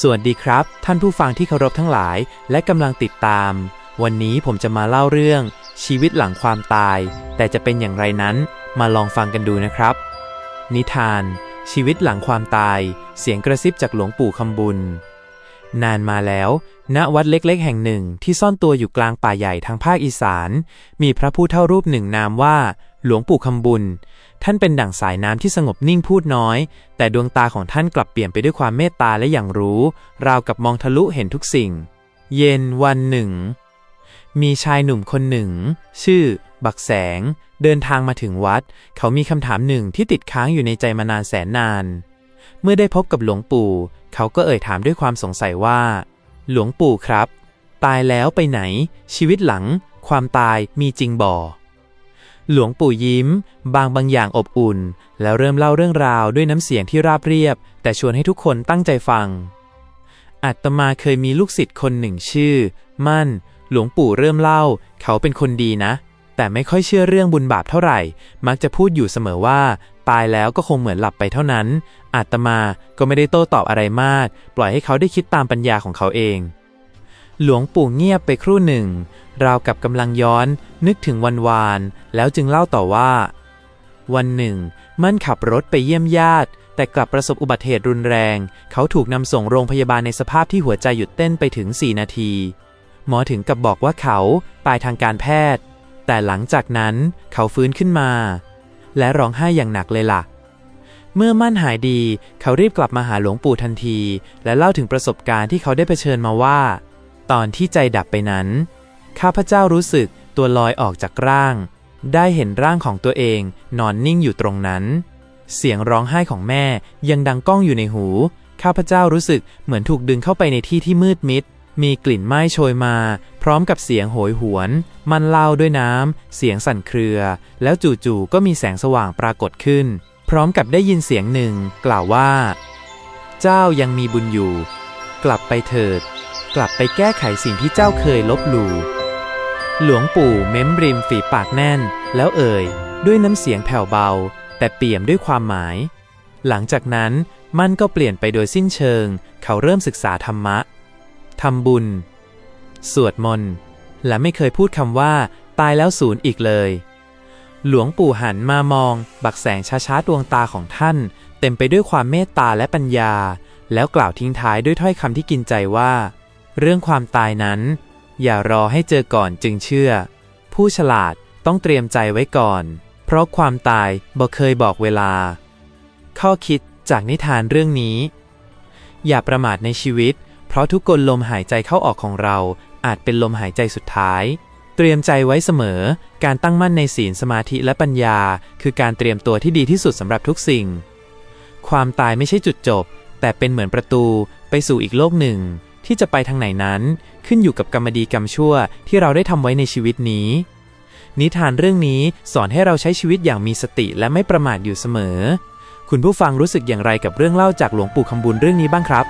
สวัสดีครับ ท่านผู้ฟังที่เคารพทั้งหลายและกำลังติดตาม วันนี้ผมจะมาเล่าเรื่อง ชีวิตหลังความตาย แต่จะเป็นอย่างไรนั้นมาลองฟังกันดูนะครับ นิทาน ชีวิตหลังความตาย เสียงกระซิบจากหลวงปู่คำบุญ นานมาแล้ว ณวัดเล็กๆ แห่งหนึ่งที่ซ่อนตัวอยู่กลางป่าใหญ่ทางภาคอีสาน มีพระผู้เท่ารูปหนึ่งนามว่า หลวงปู่คำบุญ ท่านเป็นดั่งสายน้ำที่สงบนิ่งพูดน้อย แต่ดวงตาของท่านกลับเปลี่ยนไปด้วยความเมตตาและอย่างรู้ ราวกับมองทะลุเห็นทุกสิ่ง เย็นวันหนึ่ง มีชายหนุ่มคนหนึ่ง ชื่อ บักแสง เดินทางมาถึงวัด เขามีคำถามหนึ่งที่ติดค้างอยู่ในใจมานานแสนนาน เมื่อได้พบกับหลวงปู่ เขาก็เอ่ยถามด้วยความสงสัยว่า หลวงปู่ครับ ตายแล้วไปไหน ชีวิตหลัง ความตายมีจริงบ่ หลวงปู่ยิ้ม บางบางอย่างอบอุ่น แล้วเริ่มเล่าเรื่องราวด้วยน้ำเสียงที่ราบเรียบ แต่ชวนให้ทุกคนตั้งใจฟังอาตมาเคยมีลูกศิษย์คนหนึ่งชื่อ มั่น หลวงปู่เริ่มเล่า เขาเป็นคนดีนะ แต่ไม่ค่อยเชื่อเรื่องบุญบาปเท่าไหร่ มักจะพูดอยู่เสมอว่า ตายแล้วก็คงเหมือนหลับไปเท่านั้น อาตมาก็ไม่ได้โต้ตอบอะไรมาก ปล่อยให้เขาได้คิดตามปัญญาของเขาเอง หลวงปู่เงียบไปครู่หนึ่ง ราวกับกำลังย้อนนึกถึงวันวาน แล้วจึงเล่าต่อว่า วันหนึ่ง มันขับรถไปเยี่ยมญาติ แต่กลับประสบอุบัติเหตุรุนแรง เขาถูกนำส่งโรงพยาบาลในสภาพที่หัวใจหยุดเต้นไปถึง 4 นาที หมอถึงกับบอกว่าเขาตายทางการแพทย์ แต่หลังจากนั้นเขาฟื้นขึ้นมา และร้องไห้อย่างหนักเลยล่ะเมื่อมั่นหายดี เขารีบกลับมาหาหลวงปู่ทันที และเล่าถึงประสบการณ์ที่เขาได้เผชิญมาว่า ตอนที่ใจดับไปนั้น ข้าพเจ้ารู้สึกตัวลอยออกจากร่าง ได้เห็นร่างของตัวเองนอนนิ่งอยู่ตรงนั้น เสียงร้องไห้ของแม่ยังดังก้องอยู่ในหู ข้าพเจ้ารู้สึกเหมือนถูกดึงเข้าไปในที่ที่มืดมิด มีกลิ่นไหม้โชยมา พร้อมกับเสียงโหยหวน มันเล่าด้วยน้ำ เสียงสั่นเครือ แล้วจู่ๆก็มีแสงสว่างปรากฏขึ้น พร้อมกับได้ยินเสียงหนึ่ง กล่าวว่า เจ้ายังมีบุญอยู่ กลับไปเถิด กลับไปแก้ไขสิ่งที่เจ้าเคยลบหลู่ หลวงปู่เม้มริมฝีปากแน่น แล้วเอ่ย ด้วยน้ำเสียงแผ่วเบา แต่เปี่ยมด้วยความหมาย หลังจากนั้นมันก็เปลี่ยนไปโดยสิ้นเชิง เขาเริ่มศึกษาธรรมะทำบุญ สวดมนต์ และไม่เคยพูดคำว่า ตายแล้วศูนย์อีกเลย หลวงปู่หันมามอง บักแสงช้าๆดวงตาของท่าน เต็มไปด้วยความเมตตาและปัญญา แล้วกล่าวทิ้งท้ายด้วยถ้อยคำที่กินใจว่า เรื่องความตายนั้น อย่ารอให้เจอก่อนจึงเชื่อ ผู้ฉลาดต้องเตรียมใจไว้ก่อน เพราะความตายบ่เคยบอกเวลา ข้อคิดจากนิทานเรื่องนี้ อย่าประมาทในชีวิต เพราะทุกกลลมหายใจเข้าออกของเราอาจเป็นลมหายใจสุดท้าย เตรียมใจไว้เสมอ การตั้งมั่นในศีลสมาธิและปัญญา คือการเตรียมตัวที่ดีที่สุดสำหรับทุกสิ่ง ความตายไม่ใช่จุดจบ แต่เป็นเหมือนประตูไปสู่อีกโลกหนึ่ง ที่จะไปทางไหนนั้น ขึ้นอยู่กับกรรมดีกรรมชั่วที่เราได้ทำไว้ในชีวิตนี้ นิทานเรื่องนี้สอนให้เราใช้ชีวิตอย่างมีสติและไม่ประมาทอยู่เสมอ คุณผู้ฟังรู้สึกอย่างไรกับเรื่องเล่าจากหลวงปู่คำบุญเรื่องนี้บ้างครับ